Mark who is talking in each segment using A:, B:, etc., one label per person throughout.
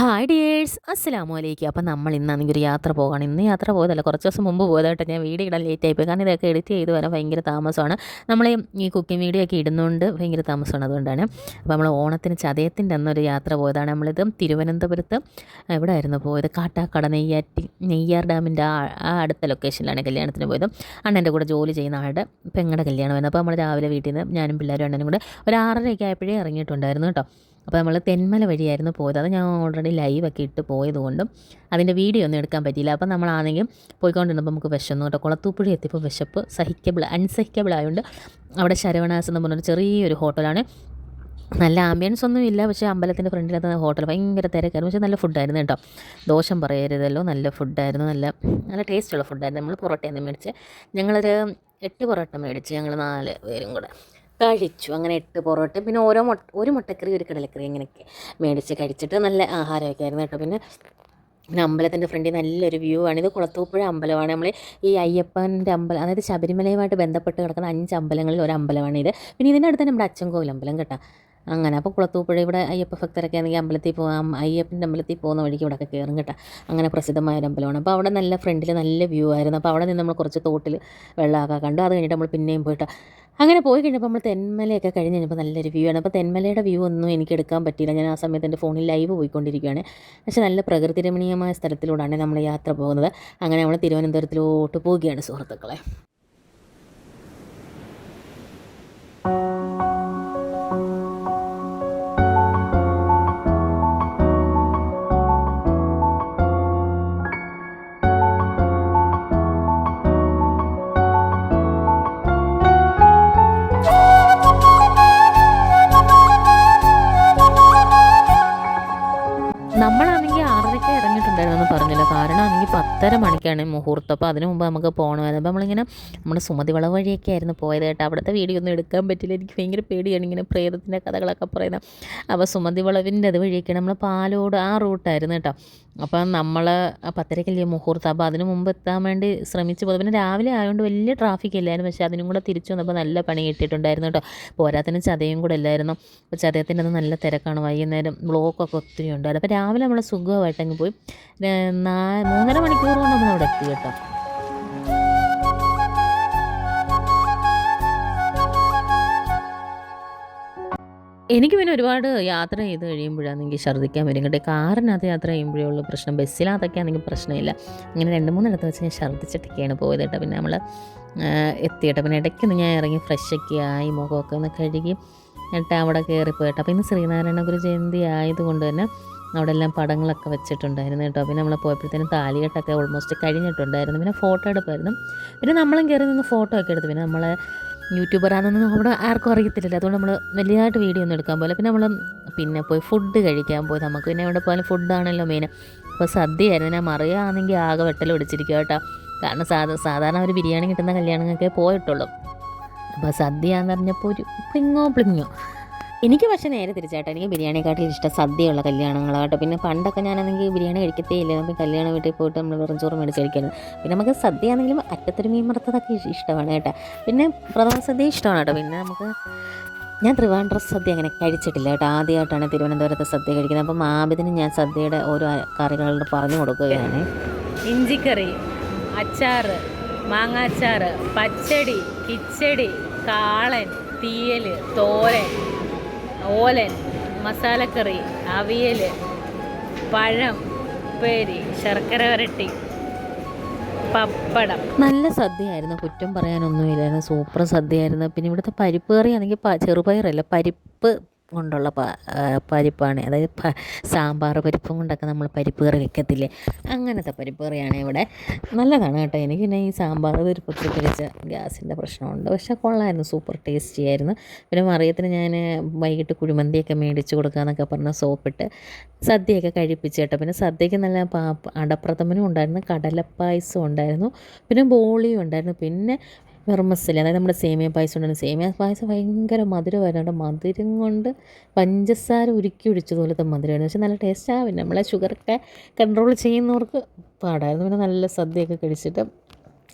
A: Hi dears അസ്സലാമു അലൈക്കും അപ്പം നമ്മൾ ഇന്നാണെങ്കിൽ ഒരു യാത്ര പോകണം ഇന്ന് യാത്ര പോയതല്ല കുറച്ച് ദിവസം മുമ്പ് പോയതായിട്ട് ഞാൻ വീഡിയോ ഇടാൻ ലേറ്റ് ആയിപ്പോയി കാരണം ഇതൊക്കെ എഡിറ്റ് ചെയ്ത് വരാൻ ഭയങ്കര താമസമാണ്. നമ്മൾ ഈ കുക്കിംഗ് വീഡിയോ ഒക്കെ ഇടുന്നതുകൊണ്ട് ഭയങ്കര താമസമാണ് അതുകൊണ്ടാണ്. അപ്പോൾ നമ്മൾ ഓണത്തിന് ചതയത്തിന്റെ അന്നൊരു യാത്ര പോയതാണ്. നമ്മളിത് തിരുവനന്തപുരത്ത് എവിടെ ആയിരുന്നു പോയത്? കാട്ടാക്കട നെയ്യാറ്റി നെയ്യാർ ഡാമിന്റെ ആ അടുത്ത ലൊക്കേഷനിലാണ് കല്യാണത്തിന് പോയത്. അണ്ണന്റെ കൂടെ ജോലി ചെയ്യുന്ന ആളുടെ പെങ്ങളുടെ കല്യാണമായിരുന്നു. അപ്പോൾ നമ്മൾ രാവിലെ വീട്ടിൽ നിന്ന് ഞാനും പിള്ളേരും അണ്ണനും കൂടെ ഒരു ആറരയൊക്കെ ആയപ്പോഴേ ഇറങ്ങിയിട്ടുണ്ടായിരുന്നു കേട്ടോ. അപ്പോൾ നമ്മൾ തെന്മല വഴിയായിരുന്നു പോയത്. അത് ഞാൻ ഓൾറെഡി ലൈവൊക്കെ ഇട്ട് പോയതുകൊണ്ടും അതിന്റെ വീഡിയോ ഒന്നും എടുക്കാൻ പറ്റിയില്ല. അപ്പോൾ നമ്മളാണെങ്കിൽ പോയിക്കൊണ്ടിരുന്നപ്പോൾ നമുക്ക് വിശന്നു കേട്ടോ. കുളത്തൂപ്പുഴ എത്തിയപ്പോൾ വിശപ്പ് സഹിക്കബിൾ അൺസഹിക്കബിൾ ആയതുകൊണ്ട് അവിടെ ശരവണാസ് എന്ന് പറഞ്ഞൊരു ചെറിയൊരു ഹോട്ടലാണ്. നല്ല ആംബിയൻസ് ഒന്നും ഇല്ല. പക്ഷേ അമ്പലത്തിന്റെ ഫ്രണ്ടിലത്തെ ഹോട്ടൽ ഭയങ്കര തിരക്കായിരുന്നു. പക്ഷേ നല്ല ഫുഡായിരുന്നു കേട്ടോ. ദോഷം പറയരുതല്ലോ. നല്ല ഫുഡായിരുന്നു നല്ല നല്ല ടേസ്റ്റുള്ള ഫുഡായിരുന്നു നമ്മൾ പൊറോട്ടയെന്ന് മേടിച്ച് ഞങ്ങളൊരു എട്ട് പൊറോട്ട മേടിച്ച്. ഞങ്ങൾ നാല് പേരും കൂടെ. കഴിച്ചു. അങ്ങനെ എട്ട് പൊറോട്ട. പിന്നെ ഓരോ മുട്ട ഒരു മുട്ടക്കറി ഒരു കടലക്കറി അങ്ങനെയൊക്കെ മേടിച്ച് കഴിച്ചിട്ട് നല്ല ആഹാരമൊക്കെ ആയിരുന്നു കേട്ടോ. പിന്നെ പിന്നെ അമ്പലത്തിന്റെ ഫ്രണ്ടിൽ നല്ലൊരു വ്യൂ ആണ്. ഇത് കുളത്തൂപ്പുഴ അമ്പലമാണ്. നമ്മൾ ഈ അയ്യപ്പന്റെ അമ്പലം അതായത് ശബരിമലയുമായിട്ട് ബന്ധപ്പെട്ട് കിടക്കുന്ന അഞ്ച് അമ്പലങ്ങളിൽ ഒരു അമ്പലമാണ് ഇത്. പിന്നെ ഇതിന്റെ അടുത്ത് നമ്മുടെ അച്ചൻകോവിൽ അമ്പലം കേട്ടോ. അങ്ങനെ. അപ്പോൾ കുളത്തൂപ്പുഴ ഇവിടെ അയ്യപ്പ ഭക്തരൊക്കെ ആണെങ്കിൽ അമ്പലത്തിൽ പോകാം അയ്യപ്പന്റെ അമ്പലത്തിൽ പോകുന്ന വഴിക്ക് ഇവിടെയൊക്കെ കയറും കേട്ടോ. അങ്ങനെ പ്രസിദ്ധമായ ഒരു അമ്പലമാണ്. അപ്പോൾ അവിടെ നല്ല ഫ്രണ്ടിൽ നല്ല വ്യൂ ആയിരുന്നു. അപ്പോൾ അവിടെ നിന്ന് നമ്മൾ കുറച്ച് തോട്ടിൽ വെള്ളമൊക്കെ കണ്ടു. അത് കഴിഞ്ഞിട്ട് നമ്മൾ പിന്നെയും പോയിട്ട് അങ്ങനെ പോയി കഴിഞ്ഞപ്പോൾ നമ്മൾ തെന്മലയൊക്കെ കഴിഞ്ഞ് കഴിഞ്ഞപ്പോൾ നല്ലൊരു വ്യൂ ആണ്. അപ്പോൾ തെന്മലയുടെ വ്യൂ ഒന്നും എനിക്ക് എടുക്കാൻ പറ്റിയില്ല. ഞാൻ ആ സമയത്ത് എന്റെ ഫോണിൽ ലൈവ് പോയിക്കൊണ്ടിരിക്കുകയാണ് പക്ഷേ നല്ല പ്രകൃതി രമണീയമായ സ്ഥലത്തിലൂടെയാണ് നമ്മൾ യാത്ര പോകുന്നത്. അങ്ങനെ നമ്മൾ തിരുവനന്തപുരത്തിലോട്ട് പോവുകയാണ് സുഹൃത്തുക്കളെ. പത്തര മണിക്കാണ് മുഹൂർത്തം. അപ്പോൾ അതിന് മുമ്പ് നമുക്ക് പോകണമായിരുന്നു അപ്പോൾ നമ്മളിങ്ങനെ നമ്മുടെ സുമതി വളവ് വഴിയൊക്കെ ആയിരുന്നു പോയത് കേട്ടോ. അവിടുത്തെ വീഡിയോ ഒന്നും എടുക്കാൻ പറ്റില്ല. എനിക്ക് ഭയങ്കര പേടിയാണ് ഇങ്ങനെ പ്രേതത്തിന്റെ കഥകളൊക്കെ പറയുന്നത്. അപ്പോൾ സുമതി വളവിന്റെ അത് വഴിയൊക്കെ നമ്മൾ പാലോട് ആ റൂട്ടായിരുന്നു കേട്ടോ. അപ്പം നമ്മൾ പത്തരക്കല്ലേ മുഹൂർത്തം. അപ്പോൾ അതിന് മുമ്പ് എത്താൻ വേണ്ടി ശ്രമിച്ചു പോകുന്നത് പിന്നെ രാവിലെ ആയതുകൊണ്ട് വലിയ ട്രാഫിക് ഇല്ലായിരുന്നു. പക്ഷേ അതിനും കൂടെ തിരിച്ചു വന്നപ്പോൾ നല്ല പണി കിട്ടിയിട്ടുണ്ടായിരുന്നു കേട്ടോ. പോരാത്തിന് ചതയും കൂടെ ഇല്ലായിരുന്നു. അപ്പോൾ ചതയത്തിന്റെ അത് നല്ല തിരക്കാണ്. വൈകുന്നേരം ബ്ലോക്കൊക്കെ ഒത്തിരി ഉണ്ടായിരുന്നു. അപ്പോൾ രാവിലെ നമ്മൾ സുഖമായിട്ടങ്ങ് പോയി. നാ മൂന്നര മണിക്കൂർ കൊണ്ട് നമ്മൾ അവിടെ എത്തി. കേട്ടോ. എനിക്ക് പിന്നെ ഒരുപാട് യാത്ര ചെയ്ത് കഴിയുമ്പോഴാണ് എനിക്ക് ഛർദ്ദിക്കാൻ വരും. കേട്ടോ കാറിനകത്ത് യാത്ര ചെയ്യുമ്പോഴേ ഉള്ളൂ പ്രശ്നം ബസ്സിനകത്തൊക്കെ ആണെങ്കിൽ പ്രശ്നമില്ല. ഇങ്ങനെ രണ്ട് മൂന്നിടത്ത് വെച്ച് ഞാൻ ഛർദ്ദിച്ചിട്ടൊക്കെയാണ് പോയത് കേട്ടോ. പിന്നെ നമ്മൾ എത്തിയിട്ട് പിന്നെ ഇടയ്ക്കൊന്ന് ഞാൻ ഇറങ്ങി ഫ്രഷൊക്കെ ആയി മുഖമൊക്കെ ഒന്ന് കഴുകി എന്നിട്ട് അവിടെ കയറിപ്പോയിട്ട് അപ്പോൾ ഇന്ന് ശ്രീനാരായണ ഗുരു ജയന്തി ആയതുകൊണ്ട് തന്നെ അവിടെ എല്ലാം പടങ്ങളൊക്കെ വെച്ചിട്ടുണ്ടായിരുന്നു കേട്ടോ. പിന്നെ നമ്മൾ പോയപ്പോഴത്തേനും താലികെട്ടൊക്കെ ഓൾമോസ്റ്റ് കഴിഞ്ഞിട്ടുണ്ടായിരുന്നു. പിന്നെ ഫോട്ടോ എടുപ്പായിരുന്നു. പിന്നെ നമ്മളും കയറി നിന്ന് ഫോട്ടോ ഒക്കെ എടുത്തു. പിന്നെ നമ്മളെ യൂട്യൂബറാണെന്നൊന്നും അവിടെ ആർക്കും അറിയത്തില്ലല്ലോ. അതുകൊണ്ട് നമ്മൾ വലിയതായിട്ട് വീഡിയോ ഒന്നും എടുക്കാൻ പോലെ പിന്നെ നമ്മൾ പിന്നെ പോയി ഫുഡ് കഴിക്കാൻ പോയി. നമുക്ക് പിന്നെ എവിടെ പോയാലും ഫുഡാണല്ലോ മെയിൻ അപ്പോൾ സദ്യയായിരുന്നു. ഞാൻ മറിയാണെങ്കിൽ ആകെ വെട്ടൽ പിടിച്ചിരിക്കുക കേട്ടോ. കാരണം സാധാ സാധാരണ ഒരു ബിരിയാണി കിട്ടുന്ന കല്യാണങ്ങൾക്കേ പോയിട്ടുള്ളൂ. അപ്പോൾ സദ്യയാണെന്ന് പറഞ്ഞപ്പോൾ ഒരു പ്ലിങ്ങോ പ്ലിങ്ങോ എനിക്ക് പക്ഷേ നേരെ തിരിച്ചാട്ടോ. എനിക്ക് ബിരിയാണിയെക്കാട്ടിൽ ഇഷ്ടം സദ്യയുള്ള കല്യാണങ്ങളാട്ടോ. പിന്നെ പണ്ടൊക്കെ ഞാനാണെങ്കിൽ ബിരിയാണി കഴിക്കത്തേ ഇല്ല. നമുക്ക് കല്യാണ വീട്ടിൽ പോയിട്ട് നമ്മൾ വെറും ചോറ് മേടിച്ച് കഴിക്കുന്നത് പിന്നെ നമുക്ക് സദ്യ ആണെങ്കിലും അറ്റത്തൊരു മീൻ വറുത്തതൊക്കെ ഇഷ്ടമാണ് കേട്ടോ. പിന്നെ പ്രഥമ സദ്യ ഇഷ്ടമാണ് കേട്ടോ പിന്നെ നമുക്ക് ഞാൻ ത്രിവാൻഡ്രസ് സദ്യ അങ്ങനെ കഴിച്ചിട്ടില്ല കേട്ടോ. ആദ്യമായിട്ടാണ് തിരുവനന്തപുരത്തെ സദ്യ കഴിക്കുന്നത്. അപ്പം ആബിദിന് ഞാൻ സദ്യയുടെ ഓരോ കറികളോട് പറഞ്ഞു കൊടുക്കുകയാണ്.
B: ഇഞ്ചിക്കറി അച്ചാറ് മാങ്ങാച്ചാറ് പച്ചടി കിച്ചടി കാളൻ തീയൽ തോരൻ ഓലൻ മസാലക്കറി അവിയൽ പഴം ഉപ്പേരി ശർക്കര വരട്ടി പപ്പടം.
A: നല്ല സദ്യയായിരുന്നു. കുറ്റം പറയാനൊന്നുമില്ലായിരുന്നു. സൂപ്പർ സദ്യയായിരുന്നു. പിന്നെ ഇവിടുത്തെ പരിപ്പ് കറി ആണെങ്കിൽ ചെറുപയറല്ല? പരിപ്പ് കൊണ്ടുള്ള പരിപ്പാണ്. അതായത് സാമ്പാർ പരിപ്പും കൊണ്ടൊക്കെ നമ്മൾ പരിപ്പ് കറി വെക്കത്തില്ലേ? അങ്ങനത്തെ പരിപ്പ് കറിയാണ് ഇവിടെ നല്ലതാണ് കേട്ടോ. എനിക്ക് പിന്നെ ഈ സാമ്പാർ പരിപ്പ് കഴിച്ച ഗ്യാസിന്റെ പ്രശ്നമുണ്ട്. പക്ഷേ കൊള്ളായിരുന്നു. സൂപ്പർ ടേസ്റ്റി ആയിരുന്നു. പിന്നെ മറിയത്തിന് ഞാൻ വൈകിട്ട് കുഴിമന്തിയൊക്കെ മേടിച്ച് കൊടുക്കാമെന്നൊക്കെ പറഞ്ഞ് സോപ്പിട്ട് സദ്യയൊക്കെ കഴിപ്പിച്ച് കേട്ടോ. പിന്നെ സദ്യയ്ക്ക് നല്ല പാ അടപ്രഥമനും ഉണ്ടായിരുന്നു. കടലപ്പായസം ഉണ്ടായിരുന്നു. പിന്നെ ബോളിയും ഉണ്ടായിരുന്നു. പിന്നെ വെർമസലി അതായത് നമ്മുടെ സേമിയ പായസം ഉണ്ടായിരുന്നു സേമിയ പായസം ഭയങ്കര മധുരമായിരുന്നു മധുരം കൊണ്ട് പഞ്ചസാര ഉരുക്കി ഒഴിച്ചതുപോലത്തെ മധുരമായിരുന്നു പക്ഷേ നല്ല ടേസ്റ്റ് പിന്നെ നമ്മളെ ഷുഗറൊക്കെ കൺട്രോൾ ചെയ്യുന്നവർക്ക് പാടായിരുന്നു. പിന്നെ നല്ല സദ്യയൊക്കെ കഴിച്ചിട്ട്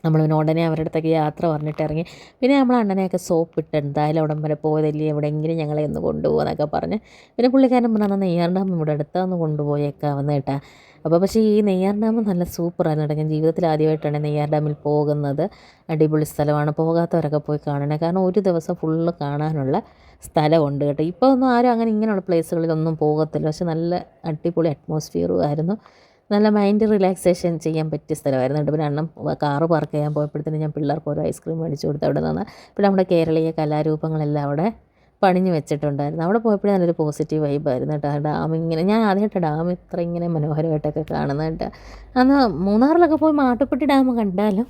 A: നമ്മൾ പിന്നെ ഉടനെ അവരുടെ അടുത്തൊക്കെ യാത്ര പറഞ്ഞിട്ട് ഇറങ്ങി. പിന്നെ നമ്മൾ അണ്ണനെയൊക്കെ സോപ്പ് ഇട്ട് എന്തായാലും അവിടം വരെ പോയതല്ലേ എവിടെയെങ്കിലും ഞങ്ങളെ ഒന്ന് കൊണ്ടുപോകാന്നൊക്കെ പറഞ്ഞ്. പിന്നെ പുള്ളിക്കാരൻ പറഞ്ഞാൽ നെയ്യാർ ഡാം ഇവിടെ അടുത്താന്ന് കൊണ്ടുപോയേക്കാവുന്ന കേട്ടാ. അപ്പോൾ പക്ഷേ ഈ നെയ്യാർ ഡാം നല്ല സൂപ്പറാണ് കേട്ടോ. ഞാൻ ജീവിതത്തിൽ ആദ്യമായിട്ടാണ് നെയ്യാർ ഡാമിൽ പോകുന്നത്. അടിപൊളി സ്ഥലമാണ്. പോകാത്തവരൊക്കെ പോയി കാണണേ. കാരണം ഒരു ദിവസം ഫുള്ള് കാണാനുള്ള സ്ഥലമുണ്ട് കേട്ടോ. ഇപ്പോൾ ഒന്നും ആരും അങ്ങനെ ഇങ്ങനെയുള്ള പ്ലേസുകളിലൊന്നും പോകത്തില്ല. പക്ഷെ നല്ല അടിപൊളി അറ്റ്മോസ്ഫിയറും ആയിരുന്നു. നല്ല മൈൻഡ് റിലാക്സേഷൻ ചെയ്യാൻ പറ്റിയ സ്ഥലമായിരുന്നു. കേട്ടോ പിന്നെ അണ്ണം കാറ് പാർക്ക് ചെയ്യാൻ പോയപ്പോഴത്തേനും ഞാൻ പിള്ളേർക്ക് ഒരു ഐസ്ക്രീം മേടിച്ചു കൊടുത്ത് അവിടെ നിന്ന് പിന്നെ നമ്മുടെ കേരളീയ കലാരൂപങ്ങളെല്ലാം അവിടെ പണിഞ്ഞു വെച്ചിട്ടുണ്ടായിരുന്നു. അവിടെ പോയപ്പോഴേ നല്ലൊരു പോസിറ്റീവ് വൈബായിരുന്നു കേട്ടോ. ഡാം ഇങ്ങനെ ഞാൻ ആദ്യമായിട്ട് ഡാം ഇത്ര ഇങ്ങനെ മനോഹരമായിട്ടൊക്കെ കാണുന്നത് കേട്ടോ. അന്ന് മൂന്നാറിലൊക്കെ പോയി മാട്ടുപ്പെട്ടി ഡാം കണ്ടാലും?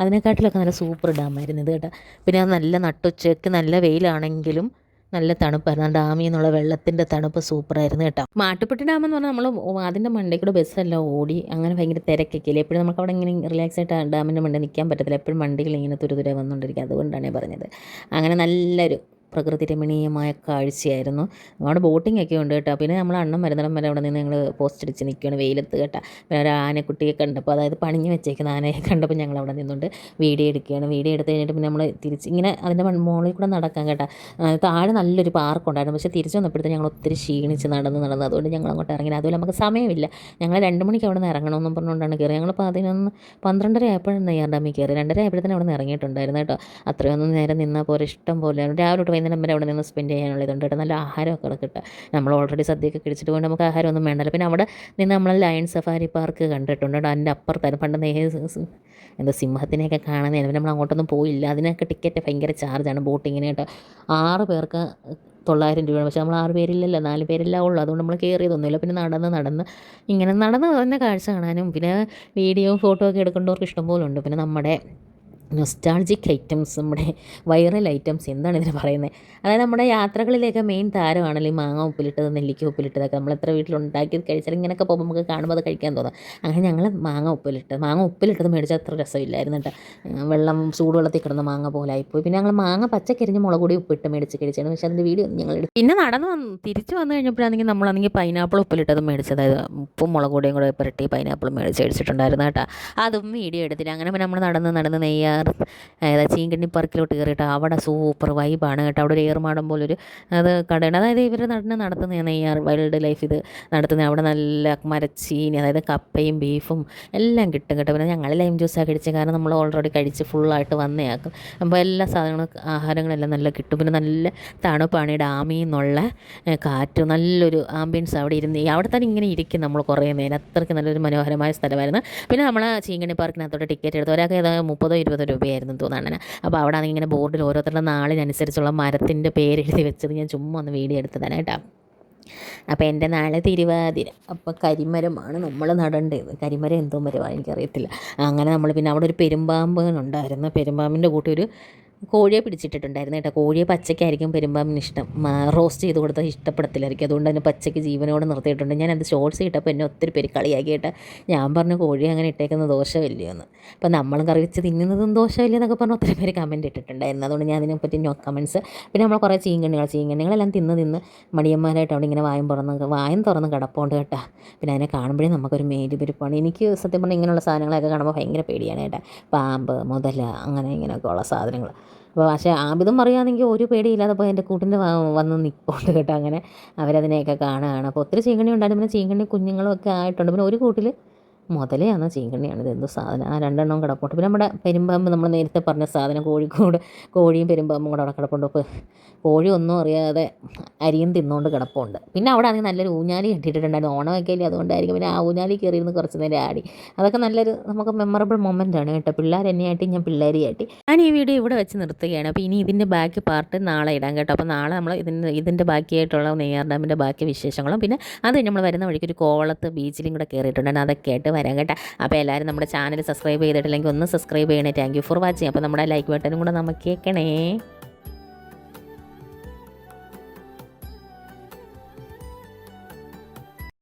A: അതിനെക്കാട്ടിലൊക്കെ നല്ല സൂപ്പർ ഡാമായിരുന്നു ഇത് കേട്ടോ. പിന്നെ നല്ല നട്ടുച്ചയ്ക്ക് നല്ല വെയിലാണെങ്കിലും നല്ല തണുപ്പായിരുന്നു. ഡാമിൽ നിന്നുള്ള വെള്ളത്തിന്റെ തണുപ്പ് സൂപ്പറായിരുന്നു കേട്ടോ. മാട്ടുപ്പെട്ടി ഡാം എന്ന് പറഞ്ഞാൽ നമ്മൾ അതിന്റെ മണ്ടയിൽ ബസ്സെല്ലാം ഓടി അങ്ങനെ ഭയങ്കര തിരക്കൊക്കെ ഇല്ലേ എപ്പോഴും നമുക്ക് അവിടെ ഇങ്ങനെ റിലാക്സ് ആയിട്ട് ഡാമിന്റെ മണ്ടയിൽ നിൽക്കാൻ പറ്റത്തില്ല. എപ്പോഴും വണ്ടികൾ ഇങ്ങനെ തുരുതുരെ വന്നുകൊണ്ടിരിക്കുക അതുകൊണ്ടാണ് ഞാൻ പറഞ്ഞത്. അങ്ങനെ നല്ലൊരു പ്രകൃതി രമണീയമായ കാഴ്ചയായിരുന്നു. അവിടെ ബോട്ടിംഗ് ഒക്കെ ഉണ്ട് കേട്ടോ. പിന്നെ നമ്മൾ അണ്ണം മരുന്നിടം വരെ അവിടെ നിന്ന് ഞങ്ങൾ പോസ്റ്റ് അടിച്ച് നിൽക്കുകയാണ് വെയിലത്ത് കേട്ടോ. പിന്നെ ഒരു ആനക്കുട്ടിയെ കണ്ടപ്പോൾ അതായത് പണിഞ്ഞു വെച്ചേക്കുന്ന ആനയെ കണ്ടപ്പോൾ ഞങ്ങൾ അവിടെ നിന്നുകൊണ്ട് വീഡിയോ എടുക്കുകയാണ്. വീഡിയോ എടുത്ത് കഴിഞ്ഞിട്ട് പിന്നെ നമ്മൾ തിരിച്ച് ഇങ്ങനെ അതിന്റെ മുകളിൽ കൂടെ നടക്കാൻ കേട്ടോ. താഴെ നല്ലൊരു പാർക്ക് ഉണ്ടായിരുന്നു. പക്ഷേ തിരിച്ചു വന്നപ്പോഴത്തേക്കും ഞങ്ങൾ ഒത്തിരി ക്ഷീണിച്ച് നടന്ന് നടന്ന് അതുകൊണ്ട് ഞങ്ങൾ അങ്ങോട്ട് ഇറങ്ങി. അതുപോലെ നമുക്ക് സമയമില്ല. ഞങ്ങൾ രണ്ട് മണിക്ക് അവിടെ നിന്ന് ഇറങ്ങണമെന്നും പറഞ്ഞുകൊണ്ടാണ് കയറി ഞങ്ങൾ പതിനൊന്ന് പന്ത്രണ്ടര ആയപ്പോഴും നെയ്യാർ ഡാമിൽ കയറി രണ്ടര ആയപ്പോഴത്തേനും അവിടെ നിന്ന് ഇറങ്ങിയിട്ടുണ്ടായിരുന്നു കേട്ടോ. അത്രയൊന്നും നേരം നിന്നാൽ പോലെ ഇഷ്ടം പോലെ രാവിലെ തൊട്ട് വൈകുന്നേരം വരെ അവിടെ നിന്ന് സ്പെൻഡ് ചെയ്യാനുള്ള ഇതുണ്ട് കേട്ടോ. നല്ല ആഹാരമൊക്കെ കിട്ടുക നമ്മൾ ഓൾറെഡി സദ്യയൊക്കെ കഴിച്ചിട്ട് കൊണ്ട് നമുക്ക് ആഹാരമൊന്നും വേണ്ടല്ലോ. പിന്നെ അവിടെ നിന്ന് നമ്മൾ ലയൺ സഫാരി പാർക്ക് കണ്ടിട്ടുണ്ട് കേട്ടോ. അതിന്റെ അപ്പുറത്തായിരുന്നു. പണ്ട് നേ എന്താ സിംഹത്തിനെയൊക്കെ കാണുന്നതിന് നമ്മൾ അങ്ങോട്ടൊന്നും പോയില്ല. അതിനൊക്കെ ടിക്കറ്റ് ഭയങ്കര ചാർജാണ് ബോട്ടിങ്ങിന് കേട്ടോ. ആറ് പേർക്ക് തൊള്ളായിരം രൂപയാണ്. പക്ഷേ നമ്മൾ ആറ് പേരില്ലല്ലോ. നാല് പേരെല്ലാം ഉള്ളൂ. അതുകൊണ്ട് നമ്മൾ കയറിയതൊന്നുമില്ല പിന്നെ നടന്ന് നടന്ന് ഇങ്ങനെ നടന്ന് തന്നെ കാഴ്ച കാണാനും പിന്നെ വീഡിയോ ഫോട്ടോ ഒക്കെ എടുക്കേണ്ടവർക്ക് ഇഷ്ടംപോലെ ഉണ്ട്. പിന്നെ നമ്മുടെ നൊസ്റ്റാൾജിക് ഐറ്റംസ് നമ്മുടെ വൈറൽ ഐറ്റംസ് എന്താണ് ഇതിന് പറയുന്നത്? അതായത് നമ്മുടെ യാത്രകളിലൊക്കെ മെയിൻ താരമാണല്ലോ ഈ മാങ്ങ ഉപ്പിലിട്ടത് നെല്ലിക്ക ഉപ്പിലിട്ടതൊക്കെ. നമ്മൾ എത്ര വീട്ടിലുണ്ടാക്കി കഴിച്ചാൽ ഇങ്ങനെയൊക്കെ പോകുമ്പോൾ നമുക്ക് കാണുമ്പോൾ അത് കഴിക്കാൻ തോന്നും. അങ്ങനെ ഞങ്ങൾ മാങ്ങ ഉപ്പിലിട്ട് മാങ്ങ ഉപ്പിലിട്ടത് മേടിച്ചാൽ അത്ര രസമില്ലായിരുന്നു കേട്ടോ. വെള്ളം ചൂടുവെള്ളത്തിൽ കിടന്ന മാങ്ങ പോലെ ആയിപ്പോയി. പിന്നെ ഞങ്ങൾ മാങ്ങ പച്ചക്കരിഞ്ഞ് മുളക് കൂടി ഉപ്പിട്ട് മേടിച്ച് കഴിച്ചാണ്. പക്ഷേ അതിന്റെ വീഡിയോ ഞങ്ങൾ എടുത്തു പിന്നെ നടന്ന് വന്ന് തിരിച്ച് വന്നു കഴിഞ്ഞപ്പോഴാണെങ്കിൽ നമ്മളാണെങ്കിൽ പൈനാപ്പിൾ ഉപ്പിലിട്ടത് മേടിച്ചത് അതായത് ഉപ്പും മുളക് കൂടിയും കൂടെ പുരട്ടി പൈനാപ്പിൾ മേടിച്ച് കഴിച്ചിട്ടുണ്ടായിരുന്നു കേട്ടോ. അതും വീഡിയോ എടുത്തില്ല അങ്ങനെ പിന്നെ നമ്മൾ നടന്ന് നടന്ന് നെയ്യാർ ഏതാ ചീങ്കണ്ണി പാർക്കിലോട്ട് കയറിയിട്ട് അവിടെ സൂപ്പർ വൈബാണ് കേട്ടോ. അവിടെ ഒരു ഏർമാടം പോലൊരു അത് കടയാണ്. അതായത് ഇവർ നടന്ന് നടത്തുന്ന ഈ വൈൽഡ് ലൈഫ് ഇത് നടത്തുന്നത്. അവിടെ നല്ല മരച്ചീനി അതായത് കപ്പയും ബീഫും എല്ലാം കിട്ടും കേട്ടോ. പിന്നെ ഞങ്ങൾ ലൈം ജ്യൂസാണ് കഴിച്ചത്. കാരണം നമ്മൾ ഓൾറെഡി കഴിച്ച് ഫുള്ളായിട്ട് വന്നേക്കും അപ്പോൾ എല്ലാ സാധനങ്ങളും ആഹാരങ്ങളെല്ലാം നല്ല കിട്ടും. പിന്നെ നല്ല തണുപ്പാണ് ഈ ഡാമിൽ നിന്നുള്ള കാറ്റ്. നല്ലൊരു ആംബിയൻസ് അവിടെ ഇരുന്ന് അവിടെ തന്നെ ഇങ്ങനെ ഇരിക്കും നമ്മൾ കുറേ നേരം. അത്രയ്ക്ക് നല്ലൊരു മനോഹരമായ സ്ഥലമായിരുന്നു. പിന്നെ നമ്മൾ ചീങ്കണി പാർക്കിനകത്തോട്ട് ടിക്കറ്റ് എടുത്തു ഒരാൾക്ക് ഏതാ മുപ്പതോ ഇരുപതോ രൂപയായിരുന്നു തോന്നുന്നു അപ്പോൾ അവിടെ ആണെങ്കിൽ ഇങ്ങനെ ബോർഡിൽ ഓരോരുത്തരുടെ നാളിനനുസരിച്ചുള്ള മരത്തിന്റെ എഴുതി വെച്ചത് ഞാൻ ചുമ്മാ ഒന്ന് വീഡിയോ എടുത്തതാണ് കേട്ടോ. അപ്പോൾ എന്റെ നാളെ തിരുവാതിര. അപ്പോൾ കരിമരമാണ് നമ്മൾ നടേണ്ടത്. കരിമരം എന്തോ മരമാണ് എനിക്കറിയത്തില്ല. അങ്ങനെ നമ്മൾ പിന്നെ അവിടെ ഒരു പെരുമ്പാമ്പനുണ്ടായിരുന്നു പെരുമ്പാമ്പിന്റെ കൂട്ടി ഒരു കോഴിയെ പിടിച്ചിട്ടിട്ടുണ്ടായിരുന്നു കേട്ടോ. കോഴിയെ പച്ചയ്ക്കായിരിക്കും പെരുമ്പാമ്പിന് ഇഷ്ടം. റോസ്റ്റ് ചെയ്ത് കൊടുത്താൽ ഇഷ്ടപ്പെടത്തില്ലായിരിക്കും. അതുകൊണ്ട് തന്നെ പച്ചയ്ക്ക് ജീവനോട് നിർത്തിയിട്ടുണ്ട്. ഞാൻ അത് ഷോർട്സ് ഇട്ടപ്പോൾ എന്നെ ഒത്തിരി പേര് കളിയാക്കിയിട്ട് ഞാൻ പറഞ്ഞു കോഴി അങ്ങനെ ഇട്ടേക്കുന്ന ദോഷമില്ലയോ എന്ന് അപ്പം നമ്മളും കറി വെച്ച് തിന്നുന്നതും ദോഷമില്ല എന്നൊക്കെ പറഞ്ഞ് ഒത്തിരി പേര് കമന്റ് ഇട്ടിട്ടുണ്ടായിരുന്നു. അതുകൊണ്ട് ഞാൻ അതിനെപ്പറ്റി നോ കമൻസ് പിന്നെ നമ്മൾ കുറേ ചീങ്കണ്ണികൾ ചീങ്കണ്ണികളെല്ലാം തിന്ന് തിന്ന് മടിയന്മാരായിട്ട് അവിടെ ഇങ്ങനെ വായം തുറന്ന് വായം തുറന്ന് കിടപ്പുണ്ട് കേട്ടോ. പിന്നെ അതിനെ കാണുമ്പോഴേ നമുക്കൊരു മേലുപെരുപ്പാണ്. എനിക്ക് സത്യം പറഞ്ഞാൽ ഇങ്ങനെയുള്ള സാധനങ്ങളൊക്കെ കാണുമ്പോൾ ഭയങ്കര പേടിയാണ് കേട്ടോ. പാമ്പ് മുതല അങ്ങനെ ഇങ്ങനെയൊക്കെ ഉള്ള സാധനങ്ങൾ. അപ്പോൾ പക്ഷേ ആബിദും പറയുകയാണെങ്കിൽ ഒരു പേടിയില്ലാതെ പോയി എന്റെ കൂട്ടിന്റെ വന്ന് നിൽപ്പുണ്ട് കേട്ടോ അങ്ങനെ അവരതിനെയൊക്കെ കാണുകയാണ്. അപ്പോൾ ഒത്തിരി ചീങ്കണ്ണി ഉണ്ടായിരുന്നു. പിന്നെ ചീങ്കണ്ണി കുഞ്ഞുങ്ങളും ഒക്കെ ആയിട്ടുണ്ട്. പിന്നെ ഒരു കൂട്ടിൽ മുതലയാണോ ചീങ്കണ്ണിയാണ് ഇത് എന്തോ സാധനം? ആ രണ്ടെണ്ണം കിടപ്പുണ്ട്. പിന്നെ നമ്മുടെ പെരുമ്പാമ്പ് നമ്മൾ നേരത്തെ പറഞ്ഞ സാധനം കോഴിക്കോട് കോഴിയും പെരുമ്പാമ്പും കൂടെ അവിടെ കിടപ്പുണ്ട്. അപ്പോൾ കോഴി ഒന്നും അറിയാതെ അരിയും തിന്നുകൊണ്ട് കിടപ്പുണ്ട്. പിന്നെ അവിടെ ആണെങ്കിൽ നല്ലൊരു ഊഞ്ഞാലി കെട്ടിയിട്ടുണ്ടായിരുന്നു ഓണമൊക്കെ അല്ലേ? അതുകൊണ്ടായിരിക്കും. പിന്നെ ആ ഊഞ്ഞാലി കയറിയിരുന്ന് കുറച്ച് നേരം ആടി. അതൊക്കെ നല്ലൊരു നമുക്ക് മെമ്മറബിൾ മൊമെന്റ് ആണ് കേട്ടോ. പിള്ളേർ എന്നെയായിട്ട് ഞാൻ പിള്ളേരെയായിട്ട് ഞാൻ ഈ വീഡിയോ ഇവിടെ വെച്ച് നിർത്തുകയാണ്. അപ്പോൾ ഇനി ഇതിന്റെ ബാക്കി പാർട്ട് നാളെ ഇടാം കേട്ടോ. അപ്പോൾ നാളെ നമ്മൾ ഇതിന്റെ ഇതിന്റെ ബാക്കിയായിട്ടുള്ള നെയ്യാർ ഡാമിന്റെ ബാക്കി വിശേഷങ്ങളും. പിന്നെ അത് നമ്മൾ വരുന്ന വഴിക്ക് ഒരു കോവളത്ത് ബീച്ചിലും കൂടെ കയറിയിട്ടുണ്ടായിരുന്നു. അതൊക്കെ ആയിട്ട് വരാം കേട്ടോ. അപ്പോൾ എല്ലാവരും നമ്മുടെ ചാനൽ സബ്സ്ക്രൈബ് ചെയ്തിട്ടില്ലെങ്കിൽ ഒന്ന് സബ്സ്ക്രൈബ് ചെയ്യണേ. താങ്ക് യു ഫോർ വാച്ചിങ് അപ്പോൾ നമ്മുടെ ലൈക്ക് ബട്ടനും കൂടെ നമുക്ക് കേൾക്കണേ.